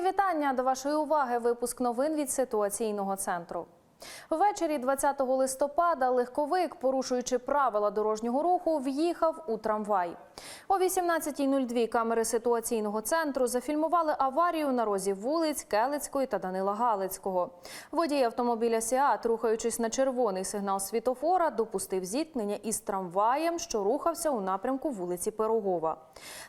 Вітання до вашої уваги. Випуск новин від ситуаційного центру. Ввечері 20 листопада легковик, порушуючи правила дорожнього руху, в'їхав у трамвай. О 18.02 камери ситуаційного центру зафільмували аварію на розі вулиць Келицької та Данила Галицького. Водій автомобіля Сіат, рухаючись на червоний сигнал світофора, допустив зіткнення із трамваєм, що рухався у напрямку вулиці Пирогова.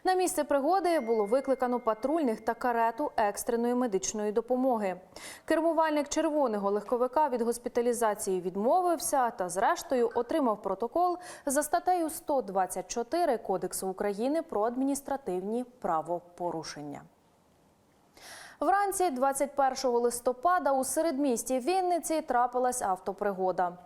На місце пригоди було викликано патрульних та карету екстреної медичної допомоги. Кермувальник червоного легковика від госпіталізації відмовився та, зрештою, отримав протокол за статтею 124 Кодексу України про адміністративні правопорушення. Вранці 21 листопада у середмісті Вінниці трапилась автопригода.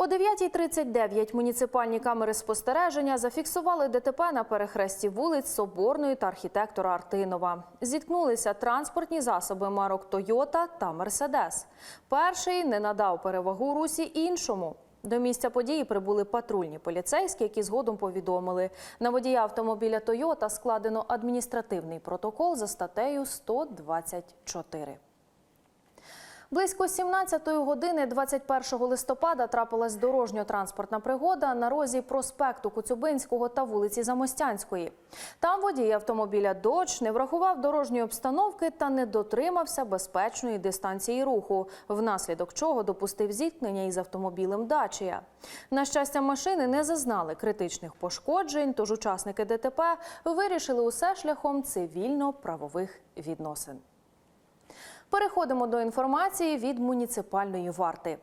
О 9.39 муніципальні камери спостереження зафіксували ДТП на перехресті вулиць Соборної та архітектора Артинова. Зіткнулися транспортні засоби марок Тойота та Мерседес. Перший не надав перевагу русі іншому. До місця події прибули патрульні поліцейські, які згодом повідомили. На водія автомобіля Тойота складено адміністративний протокол за статтею 124. Близько 17 години 21 листопада трапилась дорожньо-транспортна пригода на розі проспекту Коцюбинського та вулиці Замостянської. Там водій автомобіля «Додж» не врахував дорожньої обстановки та не дотримався безпечної дистанції руху, внаслідок чого допустив зіткнення із автомобілем «Дачія». На щастя, машини не зазнали критичних пошкоджень, тож учасники ДТП вирішили усе шляхом цивільно-правових відносин. Переходимо до інформації від муніципальної варти.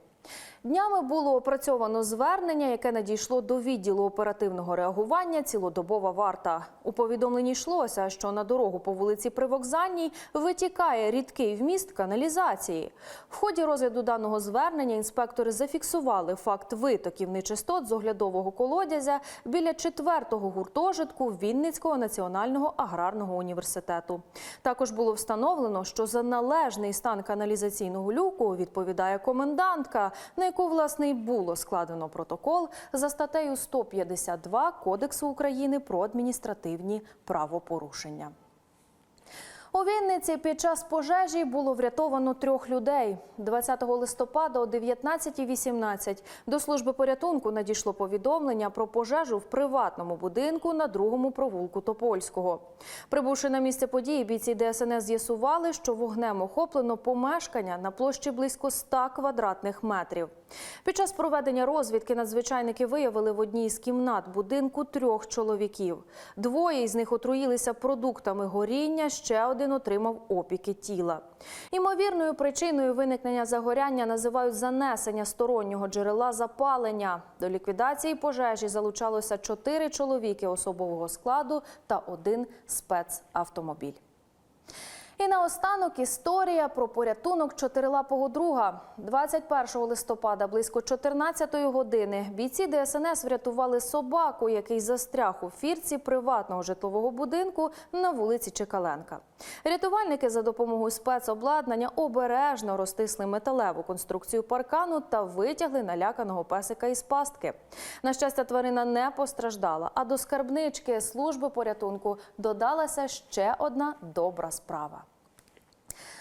Днями було опрацьовано звернення, яке надійшло до відділу оперативного реагування цілодобова варта. У повідомленні йшлося, що на дорогу по вулиці Привокзальній витікає рідкий вміст каналізації. В ході розгляду даного звернення інспектори зафіксували факт витоків нечистот з оглядового колодязя біля четвертого гуртожитку Вінницького національного аграрного університету. Також було встановлено, що за належний стан каналізаційного люку відповідає комендантка, на яку власне й було складено протокол за статтею 152 Кодексу України про адміністративні правопорушення. У Вінниці під час пожежі було врятовано трьох людей. 20 листопада о 19.18 до служби порятунку надійшло повідомлення про пожежу в приватному будинку на другому провулку Топольського. Прибувши на місце події, бійці ДСНС з'ясували, що вогнем охоплено помешкання на площі близько 100 квадратних метрів. Під час проведення розвідки надзвичайники виявили в одній з кімнат будинку трьох чоловіків. Двоє із них отруїлися продуктами горіння, ще один отримав опіки тіла. Імовірною причиною виникнення загоряння називають занесення стороннього джерела запалення. До ліквідації пожежі залучалося чотири чоловіки особового складу та один спецавтомобіль. І наостанок історія про порятунок чотирилапого друга. 21 листопада близько 14 години бійці ДСНС врятували собаку, який застряг у фірці приватного житлового будинку на вулиці Чекаленка. Рятувальники за допомогою спецобладнання обережно розтисли металеву конструкцію паркану та витягли наляканого песика із пастки. На щастя, тварина не постраждала. А до скарбнички служби порятунку додалася ще одна добра справа.